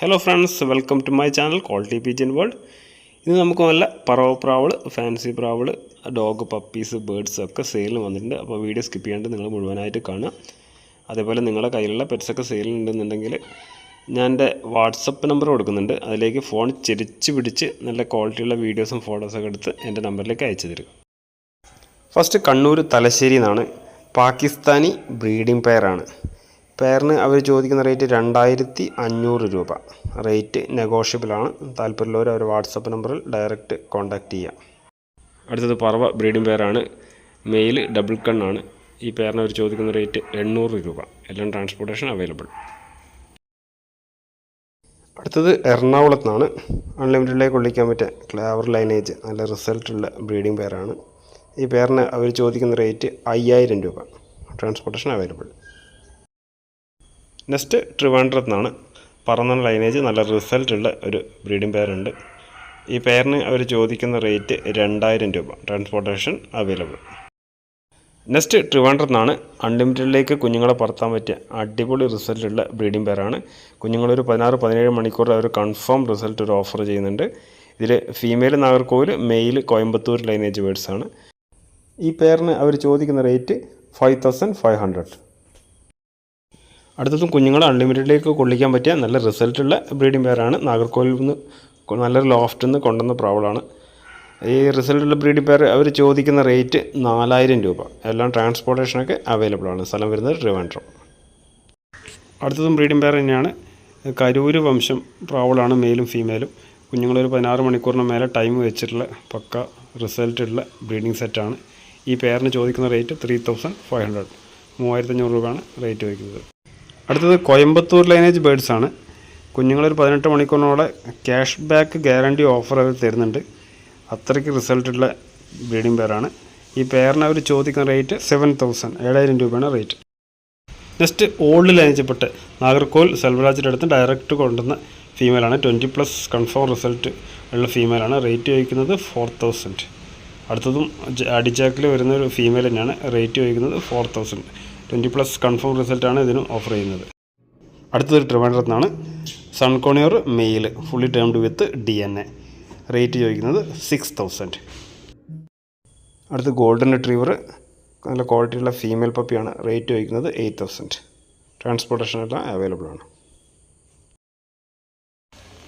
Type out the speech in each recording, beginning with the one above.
Hello friends welcome to my channel quality pigeon world ഇന്ന് നമുക്ക് നല്ല പറവ പ്രാവൾ ഫാൻസി പ്രാവൾ ഡോഗ് പപ്പീസ് ബേഡ്സ് ഒക്കെ സെയിലിന് വന്നിട്ടുണ്ട്. അപ്പോൾ വീഡിയോ സ്കിപ്പ് ചെയ്യാണ്ട് നിങ്ങൾ മുഴുവനായിട്ട് കാണുക. അതേപോലെ നിങ്ങളുടെ കയ്യിലുള്ള പെറ്റ്സൊക്കെ സെയിലുണ്ടെന്നുണ്ടെങ്കിൽ ഞാൻ എന്റെ വാട്സപ്പ് നമ്പർ കൊടുക്കുന്നുണ്ട്. അതിലേക്ക് ഫോൺ ചിരിച്ച് പിടിച്ച് നല്ല ക്വാളിറ്റിയുള്ള വീഡിയോസും ഫോട്ടോസൊക്കെ എടുത്ത് എന്റെ നമ്പറിലേക്ക് അയച്ചു തരിക. ഫസ്റ്റ് കണ്ണൂർ തലശ്ശേരി എന്നാണ്. പാകിസ്ഥാനി ബ്രീഡിംഗ് പെയറാണ് പെയറിന് അവർ ചോദിക്കുന്ന റേറ്റ് രണ്ടായിരത്തി അഞ്ഞൂറ് രൂപ. റേറ്റ് നെഗോഷ്യബിളാണ് താല്പര്യമുള്ളവർ അവർ വാട്സപ്പ് നമ്പറിൽ ഡയറക്റ്റ് കോൺടാക്റ്റ് ചെയ്യാം. അടുത്തത് പറവ ബ്രീഡിംഗ് പെയറാണ് മെയിൽ ഡബിൾ കണ്ണാണ് ഈ പെയറിന് അവർ ചോദിക്കുന്ന റേറ്റ് എണ്ണൂറ് രൂപ. എല്ലാം ട്രാൻസ്പോർട്ടേഷൻ അവൈലബിൾ അടുത്തത് എറണാകുളത്ത് നിന്നാണ്. അൺലിമിറ്റഡിലേക്ക് കൊള്ളിക്കാൻ പറ്റിയ ക്ലാവർ ലൈനേജ് നല്ല റിസൾട്ടുള്ള ബ്രീഡിംഗ് പെയറാണ് ഈ പെയറിന് അവർ ചോദിക്കുന്ന റേറ്റ് അയ്യായിരം രൂപ. ട്രാൻസ്പോർട്ടേഷൻ അവൈലബിൾ നെക്സ്റ്റ് ട്രിവാൻഡ്രത്ത് നിന്നാണ് പറന്ന ലൈനേജ് നല്ല റിസൾട്ടുള്ള ഒരു ബ്രീഡിംഗ് പെയറുണ്ട് ഈ പെയറിന് അവർ ചോദിക്കുന്ന റേറ്റ് രണ്ടായിരം രൂപ ട്രാൻസ്പോർട്ടേഷൻ അവൈലബിൾ നെക്സ്റ്റ് ട്രിവാൻഡ്രത്ത് നിന്നാണ് അൺലിമിറ്റഡിലേക്ക് കുഞ്ഞുങ്ങളെ പറത്താൻ പറ്റിയ അടിപൊളി റിസൾട്ടുള്ള ബ്രീഡിംഗ് പെയറാണ് കുഞ്ഞുങ്ങളൊരു പതിനാറ് പതിനേഴ് മണിക്കൂർ അവർ കൺഫേം റിസൾട്ട് ഒരു ഓഫർ ചെയ്യുന്നുണ്ട്. ഇതിൽ female Nagercoil male Coimbatore lineage ബേഡ്സാണ് ഈ പെയറിന് അവർ ചോദിക്കുന്ന rate five thousand five hundred അടുത്തതും കുഞ്ഞുങ്ങളെ അൺലിമിറ്റഡിലേക്ക് കൊള്ളിക്കാൻ പറ്റിയ നല്ല റിസൾട്ടുള്ള ബ്രീഡിംഗ് പെയറാണ് നാഗർകോവിൽ നിന്ന് നല്ലൊരു ലോഫ്റ്റിൽ നിന്ന് കൊണ്ടുവന്ന പ്രാവളാണ് ഈ റിസൾട്ടുള്ള ബ്രീഡിംഗ് പെയർ അവർ ചോദിക്കുന്ന റേറ്റ് നാലായിരം രൂപ. എല്ലാം ട്രാൻസ്പോർട്ടേഷനൊക്കെ അവൈലബിൾ ആണ്. സ്ഥലം വരുന്നത് ട്രിവാൻഡ്രം. അടുത്തതും ബ്രീഡിംഗ് പെയർ തന്നെയാണ്. കരൂര് വംശം പ്രാവളാണ് മെയിലും ഫീമെയിലും കുഞ്ഞുങ്ങളൊരു പതിനാറ് മണിക്കൂറിന് മേലെ ടൈം വെച്ചിട്ടുള്ള പക്ക റിസൾട്ടുള്ള ബ്രീഡിംഗ് സെറ്റാണ് ഈ പെയറിന് ചോദിക്കുന്ന rate three thousand five hundred മൂവായിരത്തഞ്ഞൂറ് രൂപയാണ് റേറ്റ് വയ്ക്കുന്നത് അടുത്തത് കോയമ്പത്തൂർ ലൈനേജ് ബേഡ്സ് ആണ്. കുഞ്ഞുങ്ങളൊരു പതിനെട്ട് മണിക്കൂറിനോടെ ക്യാഷ് ബാക്ക് ഗ്യാരണ്ടി ഓഫർ അവർ തരുന്നുണ്ട്. അത്രയ്ക്ക് റിസൾട്ടുള്ള ബ്രീഡിംഗ് പെയറാണ് ഈ പെയറിന് അവർ ചോദിക്കുന്ന റേറ്റ് സെവൻ തൗസൻഡ് ഏഴായിരം രൂപയാണ് റേറ്റ് നെക്സ്റ്റ് ഓൾഡ് ലൈനേജപ്പെട്ട് നാഗർകോൽ സെൽവരാജിന്റെ അടുത്ത് ഡയറക്റ്റ് കൊണ്ടുവന്ന ഫീമെയിലാണ് ട്വന്റി പ്ലസ് കൺഫേം റിസൾട്ട് ഉള്ള ഫീമെയിലാണ് റേറ്റ് ചോദിക്കുന്നത് ഫോർ തൗസൻഡ് അടുത്തതും അടിജാക്കിൽ വരുന്ന ഒരു ഫീമെയിൽ തന്നെയാണ്. റേറ്റ് ചോദിക്കുന്നത് four thousand twenty plus confirm റിസൾട്ടാണ് ഇതിന് ഓഫർ ചെയ്യുന്നത്. അടുത്തത് ട്രിവാൻഡ്രത്താണ്. സൺകോണിയോർ male fully tamed with D N A rate ചോദിക്കുന്നത് സിക്സ് തൗസൻഡ് അടുത്ത് ഗോൾഡൻ റിട്രീവർ നല്ല ക്വാളിറ്റിയുള്ള ഫീമെയിൽ പപ്പിയാണ് റേറ്റ് ചോദിക്കുന്നത് എയ്റ്റ് തൗസൻഡ് ട്രാൻസ്പോർട്ടേഷൻ എല്ലാം അവൈലബിൾ ആണ്.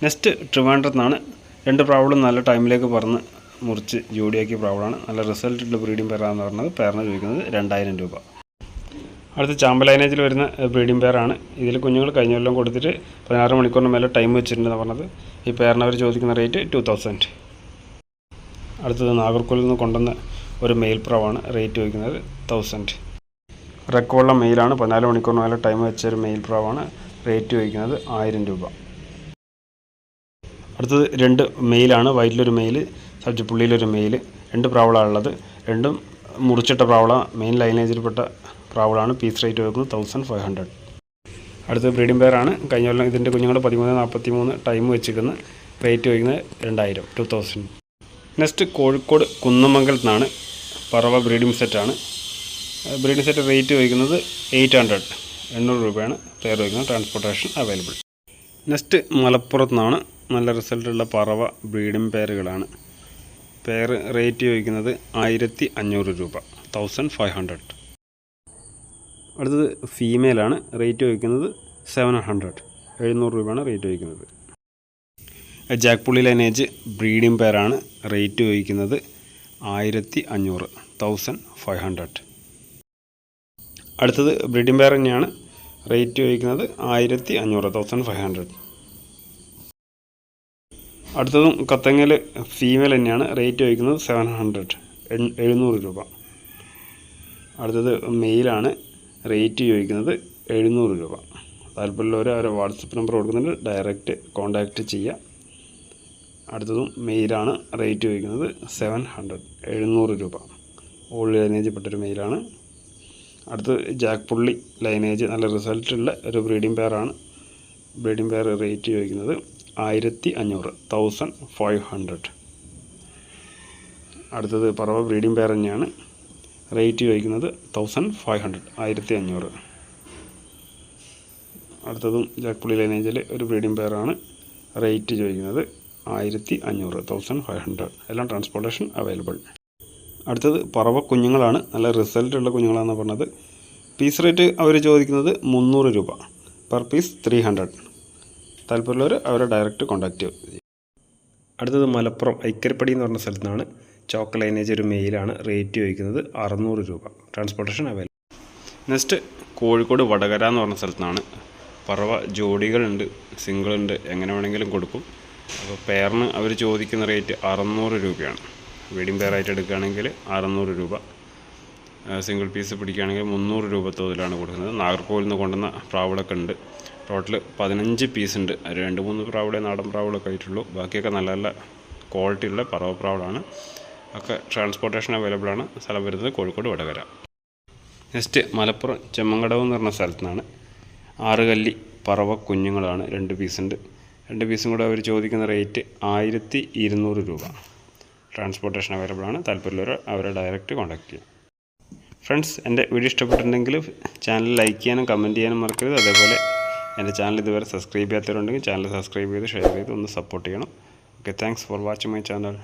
നെക്സ്റ്റ് ട്രിവാൻഡ്രത്താണ്. രണ്ട് പ്രാവളും നല്ല ടൈമിലേക്ക് പറന്ന് മുറിച്ച് ജോഡിയാക്കിയ പ്രാവളാണ്. നല്ല റിസൾട്ടുള്ള ബ്രീഡിംഗ് പേരാന്ന് പറഞ്ഞത്. പേരന് ചോദിക്കുന്നത് രണ്ടായിരം രൂപ. അടുത്ത ചാമ്പ ലൈനേജിൽ വരുന്ന ബ്രീഡിംഗ് പെയറാണ് ഇതിൽ കുഞ്ഞുങ്ങൾ കഴിഞ്ഞ കൊല്ലം കൊടുത്തിട്ട് പതിനാറ് മണിക്കൂറിന് മേലെ ടൈം വെച്ചിട്ടുണ്ടെന്ന് പറഞ്ഞത്. ഈ പെയറിന് ചോദിക്കുന്ന റേറ്റ് ടു തൗസൻഡ്. അടുത്തത് നാഗർകോവിൽ നിന്ന് കൊണ്ടുവന്ന ഒരു മെയിൽ പ്രാവാണ് റേറ്റ് ചോദിക്കുന്നത് തൗസൻഡ്. റെക്കോർഡുള്ള മെയിലാണ് പതിനാല് മണിക്കൂറിന് മേലെ ടൈം വെച്ച ഒരു മെയിൽ പ്രാവാണ് റേറ്റ് ചോദിക്കുന്നത് ആയിരം രൂപ. അടുത്തത് രണ്ട് മെയിലാണ് വൈറ്റിലൊരു മെയിൽ സബ്ജിപ്പുള്ളിയിലൊരു മെയിൽ രണ്ട് പ്രാവളാണുള്ളത്. രണ്ടും മുറിച്ചിട്ട പ്രാവള മെയിൻ ലൈനേജിൽപ്പെട്ട പ്രാവളാണ് പീസ് റേറ്റ് വരുന്നത് തൗസൻഡ് ഫൈവ് ഹൺഡ്രഡ്. അടുത്തത് ബ്രീഡിംഗ് പെയറാണ്. കഴിഞ്ഞ കൊല്ലം ഇതിന്റെ കുഞ്ഞുങ്ങൾ പതിമൂന്ന് നാൽപ്പത്തി മൂന്ന് ടൈം വെച്ചിരിക്കുന്ന റേറ്റ് വയ്ക്കുന്നത് രണ്ടായിരം ടു തൗസൻഡ്. നെക്സ്റ്റ് കോഴിക്കോട് കുന്നമംഗലത്ത് നിന്നാണ് പറവ ബ്രീഡിംഗ് സെറ്റാണ്. ബ്രീഡിംഗ് സെറ്റ് റേറ്റ് വയ്ക്കുന്നത് എയ്റ്റ് ഹൺഡ്രഡ് എണ്ണൂറ് രൂപയാണ് പെയർ വയ്ക്കുന്നത് ട്രാൻസ്പോർട്ടേഷൻ അവൈലബിൾ. നെക്സ്റ്റ് മലപ്പുറത്ത് നിന്നാണ് നല്ല റിസൾട്ടുള്ള പറവ ബ്രീഡിംഗ് പെയറുകളാണ്. പെയർ റേറ്റ് ചോദിക്കുന്നത് ആയിരത്തി അഞ്ഞൂറ് രൂപ തൗസൻഡ് ഫൈവ് ഹൺഡ്രഡ്. അടുത്തത് ഫീമെയിലാണ് റേറ്റ് ചോദിക്കുന്നത് സെവൻ ഹൺഡ്രഡ് എഴുന്നൂറ് രൂപയാണ് റേറ്റ് ചോദിക്കുന്നത്. ജാക്പുള്ളി ലൈനേജ് ബ്രീഡിംഗ് പെയറാണ് റേറ്റ് ചോദിക്കുന്നത് ആയിരത്തി അഞ്ഞൂറ് തൗസൻഡ് ഫൈവ് ഹൺഡ്രഡ് അടുത്തത് ബ്രീഡിംഗ് പെയർ തന്നെയാണ് റേറ്റ് ചോദിക്കുന്നത് ആയിരത്തി അഞ്ഞൂറ് തൗസൻഡ് ഫൈവ് ഹൺഡ്രഡ് അടുത്തതും കത്തങ്ങൽ ഫീമെയിൽ തന്നെയാണ് റേറ്റ് ചോദിക്കുന്നത് സെവൻ ഹൺഡ്രഡ് എഴുന്നൂറ് രൂപ. അടുത്തത് മെയിലാണ് റേറ്റ് ചോദിക്കുന്നത് എഴുന്നൂറ് രൂപ. താല്പര്യമുള്ളവർ അവരെ വാട്സപ്പ് നമ്പർ കൊടുക്കുന്നുണ്ട്. ഡയറക്റ്റ് കോൺടാക്റ്റ് ചെയ്യുക അടുത്തതും മെയിലാണ് റേറ്റ് ചോദിക്കുന്നത് സെവൻ ഹൺഡ്രഡ് എഴുന്നൂറ് രൂപ. ഓൾഡ് ലൈനേജ് പെട്ടൊരു മെയിലാണ്. അടുത്തത് ജാക്ക് പുള്ളി ലൈനേജ് നല്ല റിസൾട്ടുള്ള ഒരു ബ്രീഡിംഗ് പെയറാണ്. ബ്രീഡിംഗ് പെയർ റേറ്റ് ചോദിക്കുന്നത് ആയിരത്തി അഞ്ഞൂറ് തൗസൻഡ് ഫൈവ് ഹൺഡ്രഡ്. അടുത്തത് പറവ ബ്രീഡിംഗ് പെയർ തന്നെയാണ്. റേറ്റ് ചോദിക്കുന്നത് തൗസൻഡ് ഫൈവ് ഹൺഡ്രഡ് ആയിരത്തി അഞ്ഞൂറ്. അടുത്തതും ജാക്പുളി ലൈനേജിൽ ഒരു ബ്രീഡിംഗ് പെയറാണ് റേറ്റ് ചോദിക്കുന്നത് ആയിരത്തി അഞ്ഞൂറ് തൗസൻഡ് ഫൈവ് ഹൺഡ്രഡ്. എല്ലാം ട്രാൻസ്പോർട്ടേഷൻ അവൈലബിൾ അടുത്തത് പറവ കുഞ്ഞുങ്ങളാണ്. നല്ല റിസൾട്ടുള്ള കുഞ്ഞുങ്ങളാണ് പറഞ്ഞത്. പീസ് റേറ്റ് അവർ ചോദിക്കുന്നത് മുന്നൂറ് രൂപ. പെർ പീസ് ത്രീ ഹൺഡ്രഡ് താല്പര്യമുള്ളവർ അവരെ ഡയറക്റ്റ് കോൺടാക്റ്റ് അടുത്തത് മലപ്പുറം ഐക്കരിപ്പടി എന്ന് പറഞ്ഞ സ്ഥലത്താണ് ചോക്ക ലൈനേജ് ഒരു മെയിലാണ് റേറ്റ് ചോദിക്കുന്നത് അറുന്നൂറ് രൂപ. Transportation available next Kozhikode Vadakara എന്ന് പറഞ്ഞ സ്ഥലത്താണ്. പറവ ജോഡികളുണ്ട് സിംഗിളുണ്ട് എങ്ങനെ വേണമെങ്കിലും കൊടുക്കും. അപ്പോൾ പെയറിന് അവർ ചോദിക്കുന്ന റേറ്റ് അറുന്നൂറ് രൂപയാണ്. വെഡിങ് പെയറായിട്ട് എടുക്കുകയാണെങ്കിൽ അറുന്നൂറ് രൂപ. സിംഗിൾ പീസ് പിടിക്കുകയാണെങ്കിൽ മുന്നൂറ് രൂപ തോതിലാണ് കൊടുക്കുന്നത്. നാഗർകോവിൽ നിന്ന് കൊണ്ടുവന്ന പ്രാവുകളൊക്കെ ഉണ്ട്. ടോട്ടൽ പതിനഞ്ച് പീസ് ഉണ്ട്. രണ്ട് മൂന്ന് പ്രാവുകളെ നാടൻ പ്രാവുകളൊക്കെ ആയിട്ടുള്ളൂ. ബാക്കിയൊക്കെ നല്ല നല്ല ക്വാളിറ്റിയുള്ള പറവ പ്രാവുകളാണ് ഒക്കെ ട്രാൻസ്പോർട്ടേഷൻ അവൈലബിൾ ആണ്. സ്ഥലം വരുന്നത് കോഴിക്കോട് വടകര. നെക്സ്റ്റ് മലപ്പുറം ചെമ്മങ്കടവ് എന്ന് പറഞ്ഞ സ്ഥലത്തു നിന്നാണ് ആറുകല്ലി പറവ കുഞ്ഞുങ്ങളാണ് രണ്ട് പീസുണ്ട് രണ്ട് പീസും കൂടെ അവർ ചോദിക്കുന്ന റേറ്റ് ആയിരത്തി ഇരുന്നൂറ് രൂപ. ട്രാൻസ്പോർട്ടേഷൻ അവൈലബിൾ ആണ്. താല്പര്യമുള്ളവർ അവരെ ഡയറക്റ്റ് കോൺടാക്ട് ചെയ്യും. ഫ്രണ്ട്സ് എന്റെ വീഡിയോ ഇഷ്ടപ്പെട്ടിട്ടുണ്ടെങ്കിൽ ചാനൽ ലൈക്ക് ചെയ്യാനും കമന്റ് ചെയ്യാനും മറക്കരുത്. അതേപോലെ എന്റെ ചാനൽ ഇതുവരെ സബ്സ്ക്രൈബ് ചെയ്യാത്തവരുണ്ടെങ്കിൽ ചാനൽ സബ്സ്ക്രൈബ് ചെയ്ത് ഷെയർ ചെയ്ത് ഒന്ന് സപ്പോർട്ട് ചെയ്യണം. Okay thanks for watching my channel